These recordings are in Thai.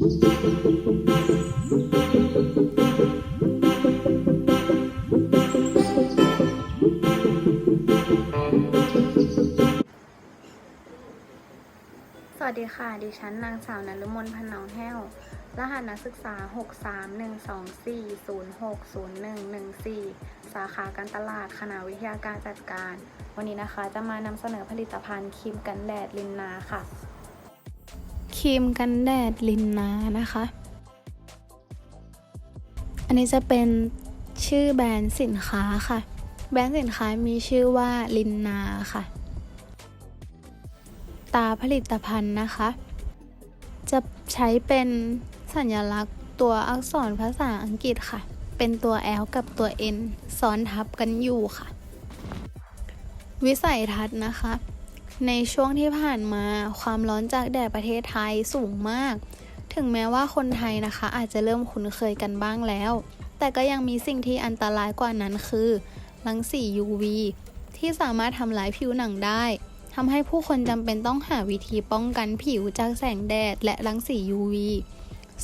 สวัสดีค่ะ ดิฉันนางสาวนฤมลพันนองแห้ว รหัสนักศึกษา 63124060114 สาขาการตลาด คณะวิทยาการจัดการ วันนี้นะคะจะมานำเสนอผลิตภัณฑ์ครีมกันแดดลินนาค่ะ ครีมกันแดดลินนานะคะ อันนี้จะเป็นชื่อแบรนด์สินค้าค่ะ แบรนด์สินค้ามีชื่อว่าลินนาค่ะ ตาผลิตภัณฑ์นะคะ จะใช้เป็นสัญลักษณ์ตัวอักษรภาษาอังกฤษค่ะ เป็นตัว L กับตัว N ซ้อนทับกันอยู่ค่ะ วิสัยทัศน์นะคะ ในช่วงที่ผ่านมาความร้อนจากแดดประเทศไทยสูงมาก ถึงแม้ว่าคนไทยนะคะ อาจจะเริ่มคุ้นเคยกันบ้างแล้ว แต่ก็ยังมีสิ่งที่อันตรายกว่านั้นคือรังสี UV ที่สามารถทำลายผิวหนังได้ทำให้ผู้คนจำเป็นต้องหาวิธีป้องกันผิวจากแสงแดดและรังสี UV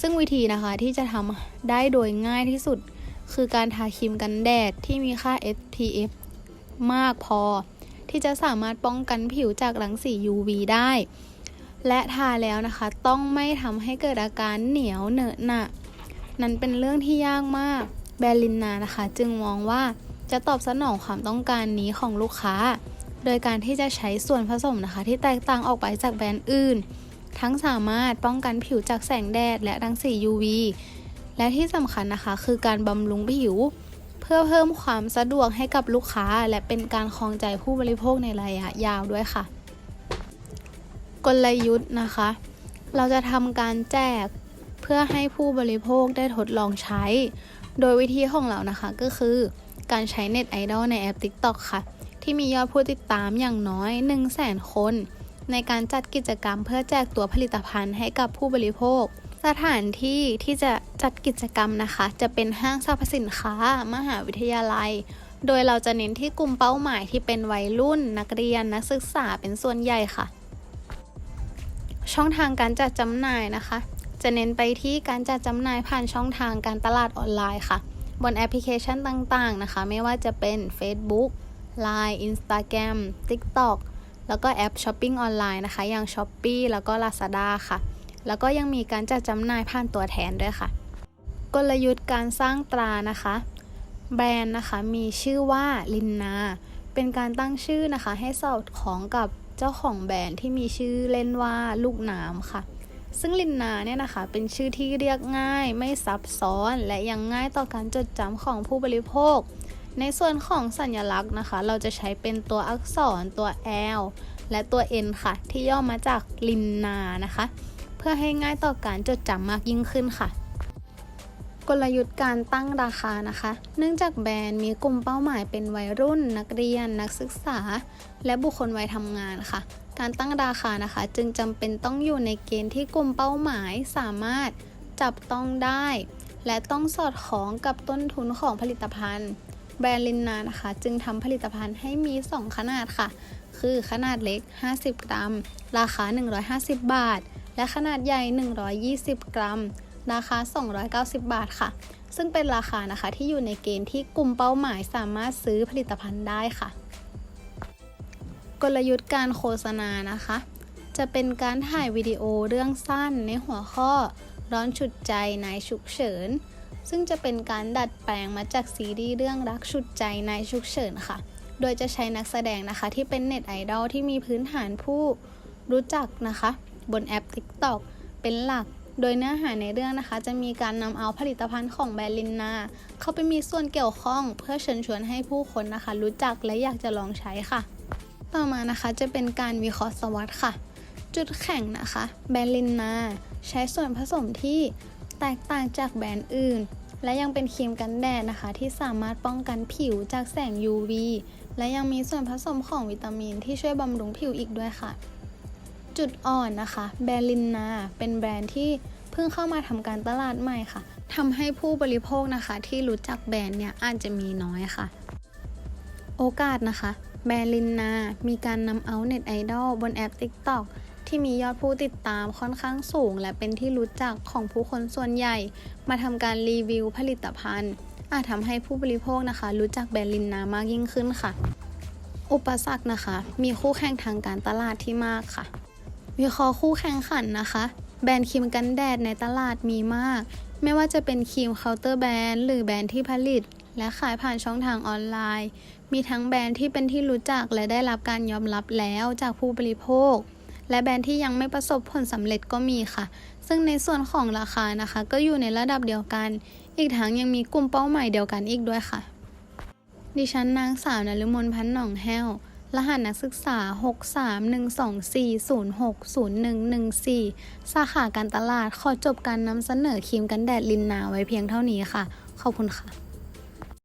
ซึ่งวิธีนะคะที่จะทำได้โดยง่ายที่สุด คือการทาครีมกันแดดที่มีค่า SPF มากพอ ที่จะสามารถป้องกันผิวจากรังสี UV ได้ และทาแล้วนะคะ ต้องไม่ทำให้เกิดอาการเหนียวเหนอะหนะนั้นเป็นเรื่องที่ยากมาก แบรลินนานะคะ จึงมองว่าจะตอบสนองความต้องการนี้ของลูกค้า โดยการที่จะใช้ส่วนผสมนะคะ ที่แตกต่างออกไปจากแบรนด์อื่น ทั้งสามารถป้องกันผิวจากแสงแดดและรังสี UV และที่สำคัญนะคะ คือการบำรุงผิว พื่อเพิ่มความสะดวกให้กับลูกค้า และเป็นการครองใจผู้บริโภคในระยะยาวด้วยค่ะ กลยุทธ์นะคะ เราจะทำการแจกเพื่อให้ผู้บริโภคได้ทดลองใช้ โดยวิธีของเรานะคะก็คือการใช้เน็ตไอดอลในแอป TikTok ค่ะ ที่มียอดผู้ติดตามอย่างน้อย 1 0 0 0 0แสนคน ในการจัดกิจกรรมเพื่อแจกตัวผลิตภัณฑ์ให้กับผู้บริโภค สถานที่ที่จะจัดกิจกรรมนะคะ จะเป็นห้างสรรพสินค้า มหาวิทยาลัย โดยเราจะเน้นที่กลุ่มเป้าหมายที่เป็นวัยรุ่น นักเรียนนักศึกษาเป็นส่วนใหญ่ค่ะ ช่องทางการจัดจำหน่ายนะคะ จะเน้นไปที่การจัดจำหน่ายผ่านช่องทางการตลาดออนไลน์ค่ะ บนแอปพลิเคชันต่างๆนะคะ ไม่ว่าจะเป็น Facebook Line Instagram TikTok แล้วก็แอปช้อปปิ้งออนไลน์นะคะ อย่าง s h อ p e e แล้วก็ Lazada ค่ะ แล้วก็ยังมีการจัดจำหน่ายผ่านตัวแทนด้วยค่ะ กลยุทธ์การสร้างตรานะคะ แบรนด์นะคะมีชื่อว่าลินนา เป็นการตั้งชื่อนะคะ ให้สอดคล้องกับเจ้าของแบรนด์ที่มีชื่อเล่นว่าลูกน้ำค่ะ ซึ่งลินนาเนี่ยนะคะ เป็นชื่อที่เรียกง่าย ไม่ซับซ้อน และยังง่ายต่อการจดจำของผู้บริโภค ในส่วนของสัญลักษณ์นะคะ เราจะใช้เป็นตัวอักษรตัว L และตัว N ค่ะ ที่ย่อมาจากลินนานะคะ พื่อให้ง่ายต่อการจดจำมากยิ่งขึ้นค่ะ กลยุทธ์การตั้งราคานะคะ เนื่องจากแบรนด์มีกลุ่มเป้าหมายเป็นวัยรุ่น นักเรียน นักศึกษา และบุคคลวัยทำงานค่ะ การตั้งราคานะคะ จึงจำเป็นต้องอยู่ในเกณฑ์ที่กลุ่มเป้าหมายสามารถจับต้องได้ และต้องสอดคล้องกับต้นทุนของผลิตภัณฑ์ แบรนด์ลินนานะคะ จึงทำผลิตภัณฑ์ให้มี 2 ขนาดค่ะ คือขนาดเล็ก 50 กรัม ราคา 150 บาท และขนาดใหญ่ 120 กรัม ราคา 290 บาทค่ะ ซึ่งเป็นราคานะคะที่อยู่ในเกณฑ์ที่กลุ่มเป้าหมายสามารถซื้อผลิตภัณฑ์ได้ค่ะ กลยุทธ์การโฆษณานะคะ จะเป็นการถ่ายวิดีโอเรื่องสั้นในหัวข้อ ร้อนฉุดใจนายฉุกเฉิน ซึ่งจะเป็นการดัดแปลงมาจากซีรีส์เรื่องรักฉุดใจนายฉุกเฉินค่ะโดยจะใช้นักแสดงนะคะที่เป็นเน็ตไอดอลที่มีพื้นฐานผู้รู้จักนะคะ บนแอป TikTok เป็นหลัก โดยเนื้อหาในเรื่องนะคะ จะมีการนำเอาผลิตภัณฑ์ของแบรนด์ลินนา เข้าไปมีส่วนเกี่ยวข้องเพื่อเชิญชวนให้ผู้คนนะคะ รู้จักและอยากจะลองใช้ค่ะ ต่อมานะคะจะเป็นการวิเคราะห์สวัสดค่ะ จุดแข็งนะคะ แบรนด์ลินนา ใช้ส่วนผสมที่แตกต่างจากแบรนด์อื่น และยังเป็นครีมกันแดดนะคะ ที่สามารถป้องกันผิวจากแสง UV และยังมีส่วนผสมของวิตามินที่ช่วยบำรุงผิวอีกด้วยค่ะ จุดอ่อนนะคะ แบรนด์ลินนาเป็นแบรนด์ที่เพิ่งเข้ามาทำการตลาดใหม่ค่ะทำให้ผู้บริโภคนะคะ ที่รู้จักแบรนด์เนี่ยอาจจะมีน้อยค่ะ โอกาสนะคะ แบรนด์ลินนา มีการนำเอาเน็ตไอดอลบนแอป TikTok ที่มียอดผู้ติดตามค่อนข้างสูง และเป็นที่รู้จักของผู้คนส่วนใหญ่ มาทำการรีวิวผลิตภัณฑ์ อาจทำให้ผู้บริโภคนะคะ รู้จักแบรนด์ลินนามากยิ่งขึ้นค่ะ อุปสรรคนะคะ มีคู่แข่งทางการตลาดที่มากค่ะ วิเคราะห์คู่แข่งขันนะคะ แบรนด์ครีมกันแดดในตลาดมีมาก ไม่ว่าจะเป็นครีมเคาน์เตอร์แบรนด์หรือแบรนด์ที่ผลิต และขายผ่านช่องทางออนไลน์ มีทั้งแบรนด์ที่เป็นที่รู้จักและได้รับการยอมรับแล้วจากผู้บริโภค และแบรนด์ที่ยังไม่ประสบผลสำเร็จก็มีค่ะ ซึ่งในส่วนของราคานะคะ ก็อยู่ในระดับเดียวกัน อีกทั้งยังมีกลุ่มเป้าหมายเดียวกันอีกด้วยค่ะ ดิฉันนางสาวนฤมลพันธ์หนองแห้ว รหัสนักศึกษา 63124060114 สาขาการตลาด ขอจบการนำเสนอครีมกันแดดลินนาไว้เพียงเท่านี้ค่ะ ขอบคุณค่ะ